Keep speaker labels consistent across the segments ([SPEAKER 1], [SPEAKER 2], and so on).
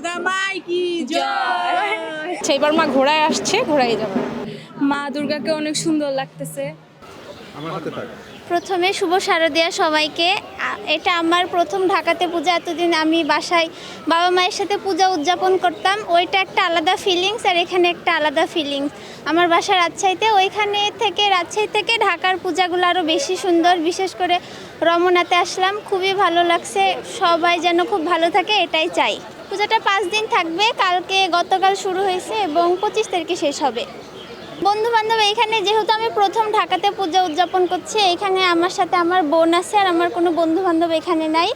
[SPEAKER 1] দুর্গা মাই কি জয়।
[SPEAKER 2] সেইবার মা ঘোড়ায় আসছে ঘোড়ায় যাবে।
[SPEAKER 3] মা দুর্গাকে অনেক সুন্দর লাগতেছে।
[SPEAKER 4] আমার হাতে থাক।
[SPEAKER 5] প্রথমে শুভ শারদিয়া সবাইকে। এটা আমার প্রথম ঢাকাতে পূজা। এতদিন আমি বাসায় বাবা মায়ের সাথে পূজা উদযাপন করতাম। ওইটা একটা আলাদা ফিলিংস আর এখানে একটা আলাদা ফিলিংস আমার বাসা রাজশাহীতে। ওইখানে থেকে রাজশাহী থেকে ঢাকার পূজাগুলো আরও বেশি সুন্দর। বিশেষ করে রমনাতে আসলাম। খুবই ভালো লাগছে। সবাই যেন খুব ভালো থাকে এটাই চাই। পূজাটা পাঁচ দিন থাকবে। কালকে গতকাল শুরু হয়েছে এবং পঁচিশ তারিখে শেষ হবে। বন্ধু বান্ধব এখানে যেহেতু আমি প্রথম ঢাকাতে পূজা উদযাপন করছি, এখানে আমার সাথে আমার বোন আছে আর আমার কোনো বন্ধু বান্ধব এখানে নাই।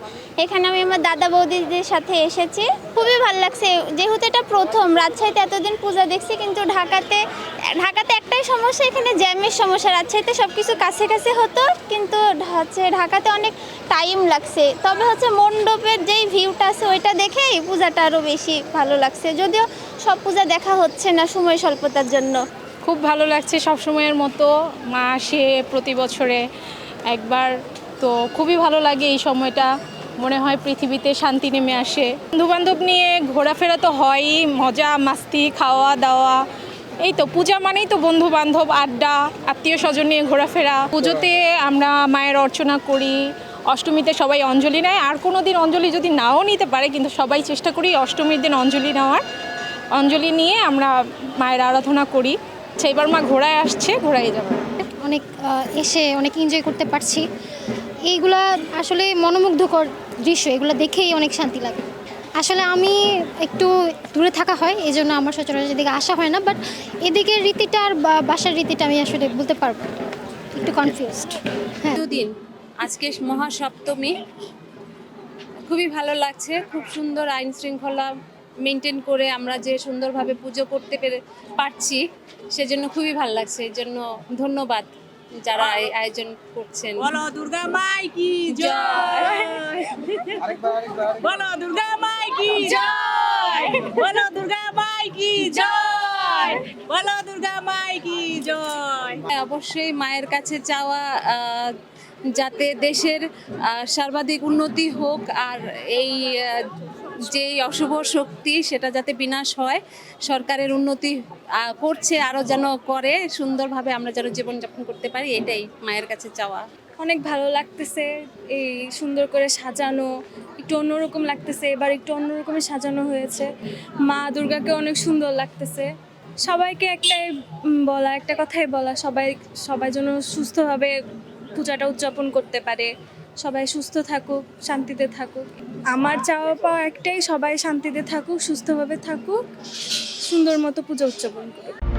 [SPEAKER 5] এখানে আমি আমার দাদা বৌদিদের সাথে এসেছি। খুবই ভালো লাগছে, যেহেতু এটা প্রথম, রাজশাহীতে এতদিন পূজা দেখছি, কিন্তু ঢাকাতে ঢাকাতে একটাই সমস্যা, এখানে জ্যামের সমস্যা, রাজশাহীতে সব কিছু কাছে কাছে হতো, কিন্তু হচ্ছে ঢাকাতে অনেক টাইম লাগছে। তবে হচ্ছে মণ্ডপের যেই ভিউটা আছে, ওইটা দেখেই পূজাটা আরও বেশি ভালো লাগছে। যদিও সব পূজা দেখা হচ্ছে না সময় স্বল্পতার জন্য।
[SPEAKER 2] খুব ভালো লাগছে সব সময়ের মতো। মা আসে প্রতি বছরে একবার, তো খুবই ভালো লাগে এই সময়টা। মনে হয় পৃথিবীতে শান্তি নেমে আসে। বন্ধুবান্ধব নিয়ে ঘোরাফেরা তো হয়ই, মজা, মাস্তি খাওয়া দাওয়া এই তো পূজা মানেই তো বন্ধু বান্ধব, আড্ডা, আত্মীয় স্বজন নিয়ে ঘোরাফেরা। পুজোতে আমরা মায়ের অর্চনা করি, অষ্টমীতে সবাই অঞ্জলি নেয়। আর কোনো দিন অঞ্জলি যদি নাও নিতে পারে, কিন্তু সবাই চেষ্টা করি অষ্টমীর দিন অঞ্জলি নেওয়ার। অঞ্জলি নিয়ে আমরা মায়ের আরাধনা করি। সেইবার মা ঘোড়ায় আসছে, ঘোড়ায় যাবে।
[SPEAKER 6] অনেক এসে অনেক এনজয় করতে পারছি। এইগুলা আসলে মনোমুগ্ধকর দৃশ্য, এগুলো দেখেই অনেক শান্তি লাগে। আসলে আমি একটু দূরে থাকা হয় এই জন্য আমার সচরাচর এদিকে আসা হয় না বাট এদিকের রীতিটা আর বা- বাসার রীতিটা আমি আসলে বলতে পারব একটু কনফিউজড হ্যাঁ।
[SPEAKER 7] দুদিন আজকে মহাসপ্তমী। খুবই ভালো লাগছে খুব সুন্দর আইন শৃঙ্খলা মেনটেন করে আমরা যে সুন্দরভাবে পুজো করতে পেরে পারছি সেজন্য খুবই ভালো লাগছে এই জন্য ধন্যবাদ যারা এই আয়োজন করছেন।
[SPEAKER 1] বলো দুর্গা মাই কি জয়? বলো দুর্গা মাই কি জয়? বলো দুর্গা মাই কি জয়? বলো দুর্গা মাই কি জয়?
[SPEAKER 7] অবশ্যই মায়ের কাছে চাওয়া যাতে দেশের সর্বাধিক উন্নতি হোক আর এই যেই অশুভ শক্তি সেটা যাতে বিনাশ হয়, সরকারের উন্নতি করছে আরও যেন করে, সুন্দরভাবে আমরা যেন জীবনযাপন করতে পারি, এটাই মায়ের কাছে চাওয়া।
[SPEAKER 3] অনেক ভালো লাগতেছে এই সুন্দর করে সাজানো একটু অন্যরকম লাগতেছে, এবার একটু অন্যরকমই সাজানো হয়েছে। মা দুর্গাকে অনেক সুন্দর লাগতেছে। সবাইকে একটাই বলা, একটা কথাই বলা, সবাই সবাই যেন সুস্থভাবে পূজাটা উদযাপন করতে পারে। সবাই সুস্থ থাকুক, শান্তিতে থাকুক। আমার চাওয়া পাওয়া একটাই, সবাই শান্তিতে থাকুক, সুস্থভাবে থাকুক, সুন্দর মতো পূজা উদযাপন করুক।